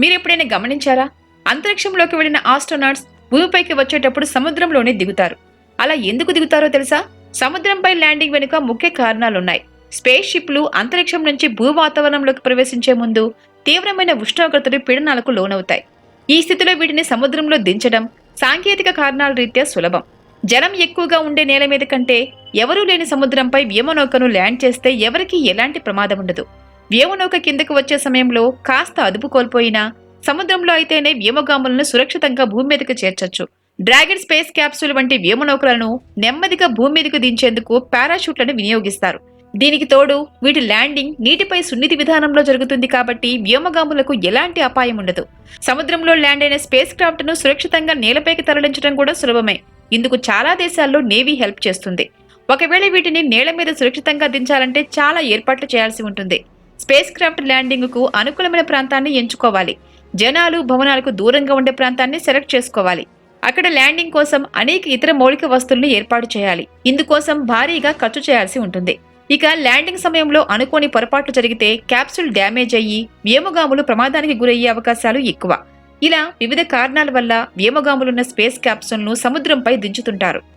మీరు ఎప్పుడైనా గమనించారా? అంతరిక్షంలోకి వెళ్ళిన ఆస్ట్రోనాట్స్ భూమిపైకి వచ్చేటప్పుడు సముద్రంలోనే దిగుతారు. అలా ఎందుకు దిగుతారో తెలుసా? సముద్రంపై ల్యాండింగ్ వెనుక ముఖ్య కారణాలున్నాయి. స్పేస్ షిప్లు అంతరిక్షం నుంచి భూ వాతావరణంలోకి ప్రవేశించే ముందు తీవ్రమైన ఉష్ణోగ్రతలు పీడనాలకు లోనవుతాయి. ఈ స్థితిలో వీటిని సముద్రంలో దించడం సాంకేతిక కారణాల రీత్యా సులభం. జలం ఎక్కువగా ఉండే నేల మీద కంటే ఎవరూ లేని సముద్రంపై వ్యోమనౌకను ల్యాండ్ చేస్తే ఎవరికీ ఎలాంటి ప్రమాదం ఉండదు. వ్యోమనౌక కిందకు వచ్చే సమయంలో కాస్త అదుపు కోల్పోయినా సముద్రంలో అయితేనే వ్యోమగాములను సురక్షితంగా భూమి మీదకు చేర్చొచ్చు. డ్రాగన్ స్పేస్ క్యాప్సూల్ వంటి వ్యోమనౌకలను నెమ్మదిగా భూమి మీదకు దించేందుకు పారాషూట్లను వినియోగిస్తారు. దీనికి తోడు వీటి ల్యాండింగ్ నీటిపై సున్నితి విధానంలో జరుగుతుంది కాబట్టి వ్యోమగాములకు ఎలాంటి అపాయం ఉండదు. సముద్రంలో ల్యాండ్ అయిన స్పేస్ క్రాఫ్ట్ను సురక్షితంగా నేలపైకి తరలించడం కూడా సులభమే. ఇందుకు చాలా దేశాల్లో నేవీ హెల్ప్ చేస్తుంది. ఒకవేళ వీటిని నేల మీద సురక్షితంగా దించాలంటే చాలా ఏర్పాట్లు చేయాల్సి ఉంటుంది. స్పేస్ క్రాఫ్ట్ ల్యాండింగ్కు అనుకూలమైన ప్రాంతాన్ని ఎంచుకోవాలి. జనాలు భవనాలకు దూరంగా ఉండే ప్రాంతాన్ని సెలెక్ట్ చేసుకోవాలి. అక్కడ ల్యాండింగ్ కోసం అనేక ఇతర మౌలిక వస్తువులను ఏర్పాటు చేయాలి. ఇందుకోసం భారీగా ఖర్చు చేయాల్సి ఉంటుంది. ఇక ల్యాండింగ్ సమయంలో అనుకోని పొరపాట్లు జరిగితే క్యాప్సూల్ డ్యామేజ్ అయ్యి వ్యోమగాములు ప్రమాదానికి గురయ్యే అవకాశాలు ఎక్కువ. ఇలా వివిధ కారణాల వల్ల వ్యోమగాములున్న స్పేస్ క్యాప్సూల్ను సముద్రంపై దించుతుంటారు.